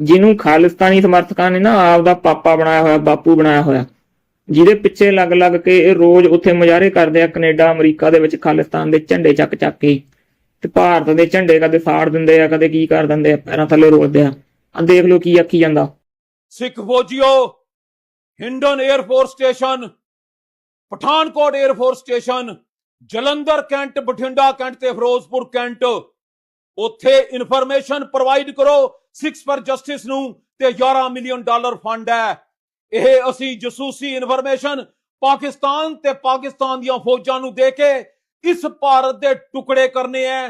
ਜਿਹਨੂੰ ਖਾਲਿਸਤਾਨੀ ਸਮਰਥਕਾਂ ਨੇ ਨਾ ਆਪ ਦਾ ਪਾਪਾ ਬਣਾਇਆ ਹੋਇਆ, ਬਾਪੂ ਬਣਾਇਆ ਹੋਇਆ, ਜਿਹਦੇ ਪਿੱਛੇ ਲੱਗ ਲੱਗ ਕੇ ਇਹ ਰੋਜ਼ ਉੱਥੇ ਮੁਜ਼ਾਹਰੇ ਕਰਦੇ ਆ, ਕੈਨੇਡਾ, ਅਮਰੀਕਾ ਦੇ ਵਿੱਚ ਖਾਲਿਸਤਾਨ ਦੇ ਝੰਡੇ ਚੱਕ ਚੱਕ ਕੇ, ਤੇ ਭਾਰਤ ਦੇ ਝੰਡੇ ਕਦੇ ਸਾੜ ਦਿੰਦੇ ਆ, ਕਦੇ ਕੀ ਕਰ ਦਿੰਦੇ ਆ, ਪੈਰਾਂ ਥੱਲੇ ਰੋਲਦੇ ਆ ਆ ਦੇਖ ਲਓ ਕੀ ਆਖੀ ਜਾਂਦਾ। Sikh ਫੌਜੀਓ, Hindan air force station Pathankot air force station Jalandhar cantt, Bathinda cantt ਤੇ ਫਿਰੋਜ਼ਪੁਰ ਕੈਂਟ, ਉੱਥੇ ਇਨਫੋਰਮੇਸ਼ਨ ਪ੍ਰੋਵਾਈਡ ਕਰੋ ਸਿਕਸ ਫਰ ਜਸਟਿਸ ਨੂੰ ਤੇ 11 ਮਿਲੀਅਨ ਡਾਲਰ ਫੰਡ ਹੈ। ਇਹ ਅਸੀਂ ਜਸੂਸੀ ਇਨਫੋਰਮੇਸ਼ਨ ਪਾਕਿਸਤਾਨ ਤੇ ਪਾਕਿਸਤਾਨ ਦੀਆਂ ਫੌਜਾਂ ਨੂੰ ਦੇ ਕੇ ਇਸ ਭਾਰਤ ਦੇ ਟੁਕੜੇ ਕਰਨੇ ਐ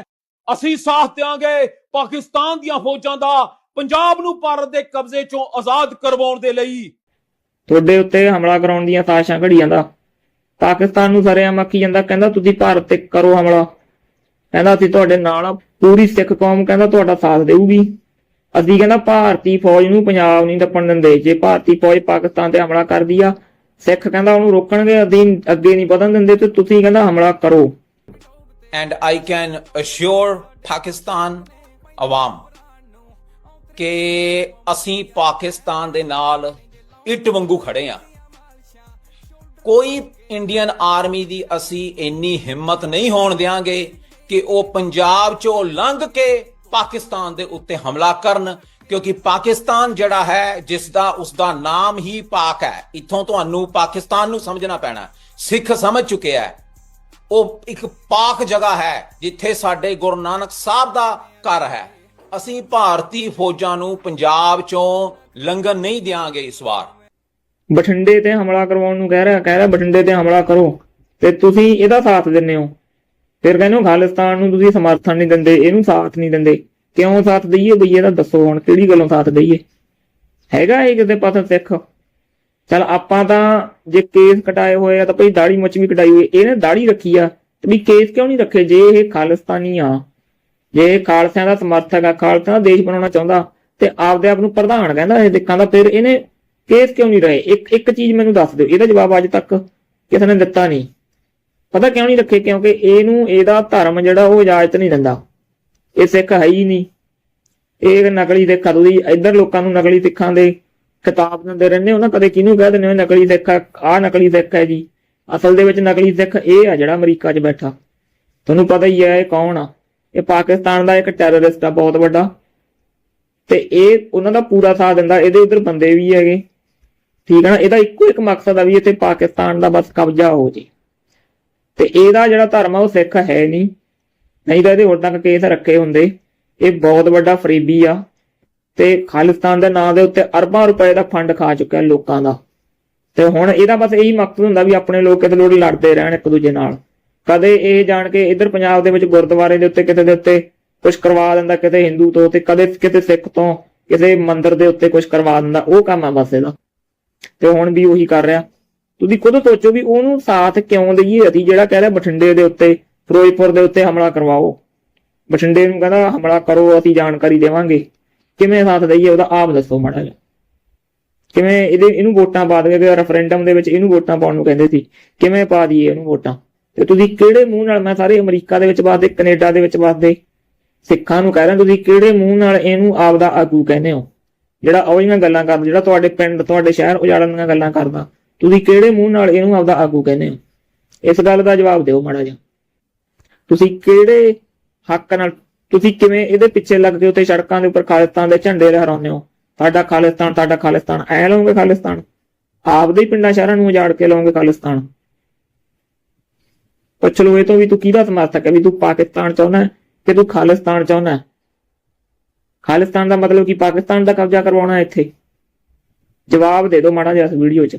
ਅਸੀਂ ਸਾਥ ਦਿਆਂਗੇ ਪਾਕਿਸਤਾਨ ਦੀਆਂ ਫੌਜਾਂ ਦਾ ਪੰਜਾਬ ਨੂੰ ਭਾਰਤ ਦੇ ਕਬਜ਼ੇ ਚੋਂ ਆਜ਼ਾਦ ਕਰਵਾਉਣ ਦੇ ਲਈ। ਤੁਹਾਡੇ ਉੱਤੇ ਹਮਲਾ ਕਰਾਉਣ ਦੀਆਂ ਸਾਜ਼ਿਸ਼ਾਂ ਘੜੀ ਜਾਂਦਾ ਪਾਕਿਸਤਾਨ ਨੂੰ ਸਰੇਆਮ ਆਖੀ ਜਾਂਦਾ, ਕਹਿੰਦਾ ਤੁਸੀਂ ਭਾਰਤ ਤੇ ਕਰੋ ਹਮਲਾ। ਕਹਿੰਦਾ ਅਸੀਂ ਤੁਹਾਡੇ ਨਾਲ ਪੂਰੀ ਸਿੱਖ ਕੌਮ ਕਹਿੰਦਾ ਤੁਹਾਡਾ ਸਾਥ ਦੇਊਗੀ। ਅਸੀਂ ਕਹਿੰਦਾ ਭਾਰਤੀ ਫੌਜ ਨੂੰ ਪੰਜਾਬ ਨਹੀਂ ਟੱਪਣ ਦਿੰਦੇ। ਜੇ ਭਾਰਤੀ ਫੌਜ ਪਾਕਿਸਤਾਨ ਤੇ ਹਮਲਾ ਕਰਦੀ ਆ, ਸਿੱਖ ਕਹਿੰਦਾ ਉਹਨੂੰ ਰੋਕਣਗੇ, ਅਸੀਂ ਅੱਗੇ ਨਹੀਂ ਵਧਣ ਦਿੰਦੇ ਤੇ ਤੁਸੀਂ ਕਹਿੰਦਾ ਹਮਲਾ ਕਰੋ। And I can assure Pakistan awam ਕਿ ਅਸੀਂ ਪਾਕਿਸਤਾਨ ਦੇ ਨਾਲ ਇੱਟ ਵਾਂਗੂ ਖੜੇ ਆ। ਕੋਈ ਇੰਡੀਅਨ ਆਰਮੀ ਦੀ ਅਸੀਂ ਇੰਨੀ ਹਿੰਮਤ ਨਹੀਂ ਹੋਣ ਦਿਆਂਗੇ ਕਿ ਉਹ ਪੰਜਾਬ ਚੋਂ ਲੰਘ ਕੇ ਪਾਕਿਸਤਾਨ ਦੇ ਉੱਤੇ ਹਮਲਾ ਕਰਨ, ਕਿਉਂਕਿ ਪਾਕਿਸਤਾਨ ਜਿਹੜਾ ਹੈ ਜਿਸ ਦਾ ਉਸ ਦਾ ਨਾਮ ਹੀ ਪਾਕ ਹੈ। ਇੱਥੋਂ ਤੁਹਾਨੂੰ ਪਾਕਿਸਤਾਨ ਨੂੰ ਸਮਝਣਾ ਪੈਣਾ। ਸਿੱਖ ਸਮਝ ਚੁੱਕਿਆ ਹੈ। ਉਹ ਇੱਕ ਪਾਕ ਜਗ੍ਹਾ ਹੈ, ਜਿੱਥੇ ਸਾਡੇ ਗੁਰੂ ਨਾਨਕ ਸਾਹਿਬ ਦਾ ਘਰ ਹੈ। ਅਸੀਂ ਭਾਰਤੀ ਫੌਜਾਂ ਨੂੰ ਪੰਜਾਬ ਚੋਂ ਲੰਘਣ ਨਹੀਂ ਦਿਆਂਗੇ ਇਸ ਵਾਰ। ਬਠਿੰਡੇ ਤੇ ਹਮਲਾ ਕਰਵਾਉਣ ਨੂੰ ਕਹਿ ਰਿਹਾ ਕਹਿ ਰਿਹਾ, ਬਠਿੰਡੇ ਤੇ ਹਮਲਾ ਕਰੋ। ਤੇ ਤੁਸੀਂ ਇਹਦਾ ਸਾਥ ਦਿੰਦੇ ਹੋ। ਫਿਰ ਕਹਿੰਦੇ ਹੋ, ਖਾਲਿਸਤਾਨ ਨੂੰ ਤੁਸੀਂ ਸਮਰਥਨ ਨਹੀਂ ਦਿੰਦੇ, ਇਹਨੂੰ ਸਾਥ ਨਹੀਂ ਦਿੰਦੇ। ਕਿਉਂ ਸਾਥ ਦਈਏ ਬਈ ਇਹਦਾ ਦੱਸੋ ਹੁਣ ਕਿਹੜੀ ਗੱਲੋਂ ਸਾਥ ਦਈਏ? ਹੈਗਾ ਇਹ ਕਿਤੇ ਪਾਸੇ ਸਿੱਖ? ਚਲ ਆਪਾਂ ਤਾਂ ਜੇ ਕੇਸ ਕਟਾਏ ਹੋਏ ਆ ਤਾਂ ਭਈ ਦਾੜੀ ਮੁੱਛ ਵੀ ਕਟਾਈ ਹੋਈ ਇਹਨੇ ਦਾੜੀ ਰੱਖੀ ਆ। ਵੀ ਕੇਸ ਕਿਉਂ ਨਹੀਂ ਰੱਖੇ? ਜੇ ਇਹ ਖਾਲਿਸਤਾਨੀ ਆ, ਜੇ ਇਹ ਖਾਲਸਿਆਂ ਦਾ ਸਮਰਥਕ ਆ ਖਾਲਸਾ ਦਾ ਦੇਸ਼ ਬਣਾਉਣਾ ਚਾਹੁੰਦਾ ਤੇ ਆਪਦੇ ਆਪ ਨੂੰ ਪ੍ਰਧਾਨ ਕਹਿੰਦਾ ਇਹ ਦੇਖਾਂ ਦਾ, ਫਿਰ ਇਹਨੇ ਕੇਸ ਕਿਉਂ ਨਹੀਂ ਰਹੇ? ਇੱਕ ਇੱਕ ਚੀਜ਼ ਮੈਨੂੰ ਦੱਸ ਦਿਓ। ਇਹਦਾ ਜਵਾਬ ਅੱਜ ਤੱਕ ਕਿਸੇ ਨੇ ਦਿੱਤਾ ਨਹੀਂ। ਪਤਾ ਕਿਉਂ ਨਹੀਂ ਰੱਖੇ? ਕਿਉਂਕਿ ਇਹਨੂੰ, ਇਹਦਾ ਧਰਮ ਜਿਹੜਾ ਉਹ ਇਜਾਜ਼ਤ ਨਹੀਂ ਦਿੰਦਾ। ਇਹ ਸਿੱਖ ਹੈ ਹੀ ਨਹੀਂ। ਇਹ ਨਕਲੀ ਸਿੱਖ ਆ ਤੁਸੀਂ। ਇੱਧਰ ਲੋਕਾਂ ਨੂੰ ਨਕਲੀ ਸਿੱਖਾਂ ਦੇ ਖਿਤਾਬ ਦਿੰਦੇ ਰਹਿੰਦੇ ਹੋ ਨਾ। ਕਦੇ ਕਿਹਨੂੰ ਕਹਿ ਦਿੰਦੇ ਹੋ ਨਕਲੀ ਸਿੱਖ ਆ, ਆਹ ਨਕਲੀ ਸਿੱਖ ਹੈ ਜੀ। ਅਸਲ ਦੇ ਵਿੱਚ ਨਕਲੀ ਸਿੱਖ ਇਹ ਆ ਜਿਹੜਾ ਅਮਰੀਕਾ 'ਚ ਬੈਠਾ। ਤੁਹਾਨੂੰ ਪਤਾ ਹੀ ਹੈ ਇਹ ਕੌਣ ਆ। ਇਹ ਪਾਕਿਸਤਾਨ ਦਾ ਇੱਕ ਟੈਰਰਿਸਟ ਆ, ਬਹੁਤ ਵੱਡਾ। ਤੇ ਇਹ, ਉਹਨਾਂ ਦਾ ਪੂਰਾ ਸਾਥ ਦਿੰਦਾ। ਇਹਦੇ ਉਧਰ ਬੰਦੇ ਵੀ ਹੈਗੇ। ਠੀਕ ਹੈ ਨਾ? ਇਹਦਾ ਇੱਕੋ ਇੱਕ ਮਕਸਦ ਆ ਵੀ ਇੱਥੇ ਪਾਕਿਸਤਾਨ ਦਾ ਬਸ ਕਬਜ਼ਾ ਹੋ ਜੇ। ਤੇ ਇਹਦਾ ਜਿਹੜਾ ਧਰਮ ਆ, ਉਹ ਸਿੱਖ ਹੈ ਨਹੀਂ। ਨਹੀਂ ਤਾਂ ਇਹਦੇ ਹੋਰ ਤੱਕ ਕੇਸ ਰੱਖੇ ਹੁੰਦੇ। ਇਹ ਬਹੁਤ ਵੱਡਾ ਫਰੀਬੀ ਆ। ਤੇ ਖਾਲਿਸਤਾਨ ਦੇ ਨਾਂ ਦੇ ਉੱਤੇ ਅਰਬਾਂ ਰੁਪਏ ਦਾ ਫੰਡ ਖਾ ਚੁੱਕਿਆ ਲੋਕਾਂ ਦਾ। ਤੇ ਹੁਣ ਇਹਦਾ ਬਸ ਇਹੀ ਮਕਸਦ ਹੁੰਦਾ ਵੀ ਆਪਣੇ ਲੋਕ ਕਿਤੇ ਲੋੜ ਲੜਦੇ ਰਹਿਣ ਇੱਕ ਦੂਜੇ ਨਾਲ। ਕਦੇ ਇਹ ਜਾਣ ਕੇ ਇਧਰ ਪੰਜਾਬ ਦੇ ਵਿੱਚ ਗੁਰਦੁਆਰੇ ਦੇ ਉੱਤੇ ਕਿਤੇ ਦੇ ਉੱਤੇ ਕੁਝ ਕਰਵਾ ਦਿੰਦਾ, ਕਿਤੇ ਹਿੰਦੂ ਤੋਂ ਤੇ ਕਦੇ ਕਿਤੇ ਸਿੱਖ ਤੋਂ ਕਿਸੇ ਮੰਦਿਰ ਦੇ ਉੱਤੇ ਕੁਝ ਕਰਵਾ ਦਿੰਦਾ, ਉਹ ਕੰਮ ਆ ਬਸ ਇਹਦਾ। ਤੇ ਹੁਣ ਵੀ ਉਹੀ ਕਰ ਰਿਹਾ। ਤੁਸੀਂ ਖੁਦ ਸੋਚੋ ਵੀ ਉਹਨੂੰ ਸਾਥ ਕਿਉਂ ਦਈਏ? ਅਸੀਂ ਜਿਹੜਾ ਕਹਿ ਰਿਹਾ ਬਠਿੰਡੇ ਦੇ ਉੱਤੇ, ਫਿਰੋਜ਼ਪੁਰ ਦੇ ਉੱਤੇ ਹਮਲਾ ਕਰਵਾਓ। ਬਠਿੰਡੇ ਨੂੰ ਕਹਿੰਦਾ ਹਮਲਾ ਕਰੋ, ਅਸੀਂ ਜਾਣਕਾਰੀ ਦੇਵਾਂਗੇ। ਕਿਵੇਂ ਸਾਥ ਦਈਏ ਉਹਦਾ ਆਪ ਦੱਸੋ ਮਾੜਾ ਜਿਹਾ। ਕਿਵੇਂ ਇਹਦੇ, ਇਹਨੂੰ ਵੋਟਾਂ ਪਾ ਦੇਵੇ ਰੈਫਰੈਂਡਮ ਦੇ ਵਿੱਚ ਇਹਨੂੰ ਵੋਟਾਂ ਪਾਉਣ ਨੂੰ ਕਹਿੰਦੇ ਸੀ, ਕਿਵੇਂ ਪਾ ਦਈਏ ਇਹਨੂੰ ਵੋਟਾਂ? ਤੇ ਤੁਸੀਂ ਕਿਹੜੇ ਮੂੰਹ ਨਾਲ, ਮੈਂ ਸਾਰੇ ਅਮਰੀਕਾ ਦੇ ਵਿੱਚ ਵਸਦੇ, ਕੈਨੇਡਾ ਦੇ ਵਿੱਚ ਵਸਦੇ, ਸਿੱਖਾਂ ਨੂੰ ਕਹਿ ਰਹੇ, ਤੁਸੀਂ ਕਿਹੜੇ ਮੂੰਹ ਨਾਲ ਇਹਨੂੰ ਆਪ ਦਾ ਆਗੂ ਕਹਿੰਦੇ ਹੋ? ਜਿਹੜਾ ਉਹ ਉਹੀਆਂ ਗੱਲਾਂ ਕਰਦਾ, ਜਿਹੜਾ ਤੁਹਾਡੇ ਪਿੰਡ, ਤੁਹਾਡੇ ਸ਼ਹਿਰ ਉਜਾੜਨ ਦੀਆਂ ਗੱਲਾਂ ਕਰਦਾ। ਤੁਸੀਂ ਕਿਹੜੇ ਮੂੰਹ ਨਾਲ ਇਹਨੂੰ ਆਪਦਾ ਆਗੂ ਕਹਿੰਦੇ ਹੋ? ਇਸ ਗੱਲ ਦਾ ਜਵਾਬ ਦਿਓ ਮਾੜਾ ਜਿਹਾ। ਤੁਸੀਂ ਕਿਹੜੇ ਹੱਕ ਨਾਲ, ਤੁਸੀਂ ਕਿਵੇਂ ਇਹਦੇ ਪਿੱਛੇ ਲੱਗ ਕੇ ਉੱਤੇ ਸੜਕਾਂ ਦੇ ਉੱਪਰ ਖਾਲਿਸਤਾਨ ਦੇ ਝੰਡੇ ਲਹਿਰਾਉਂਦੇ ਹੋ? ਸਾਡਾ ਖਾਲਿਸਤਾਨ ਸਾਡਾ ਖਾਲਿਸਤਾਨ, ਐ ਲਓਗੇ ਖਾਲਿਸਤਾਨ? ਆਪਦੇ ਪਿੰਡਾਂ ਸ਼ਹਿਰਾਂ ਨੂੰ ਉਜਾੜ ਕੇ ਲਓਗੇ ਖਾਲਿਸਤਾਨ? ਪੁੱਛ ਲਓ, ਇਹ ਤੋਂ ਵੀ ਤੂੰ ਕਿਹਦਾ ਸਮਰਥਕ ਹੈ ਵੀ ਤੂੰ ਪਾਕਿਸਤਾਨ ਚਾਹੁੰਦਾ ਕਿ ਤੂੰ ਖਾਲਿਸਤਾਨ ਚਾਹੁੰਦਾ ਖਾਲਿਸਤਾਨ ਦਾ ਮਤਲਬ ਕਿ? ਪਾਕਿਸਤਾਨ ਦਾ ਕਬਜ਼ਾ ਕਰਵਾਉਣਾ ਇੱਥੇ। ਜਵਾਬ ਦੇ ਦਿਓ ਮਾੜਾ ਜਿਹਾ ਇਸ ਵੀਡੀਓ 'ਚ।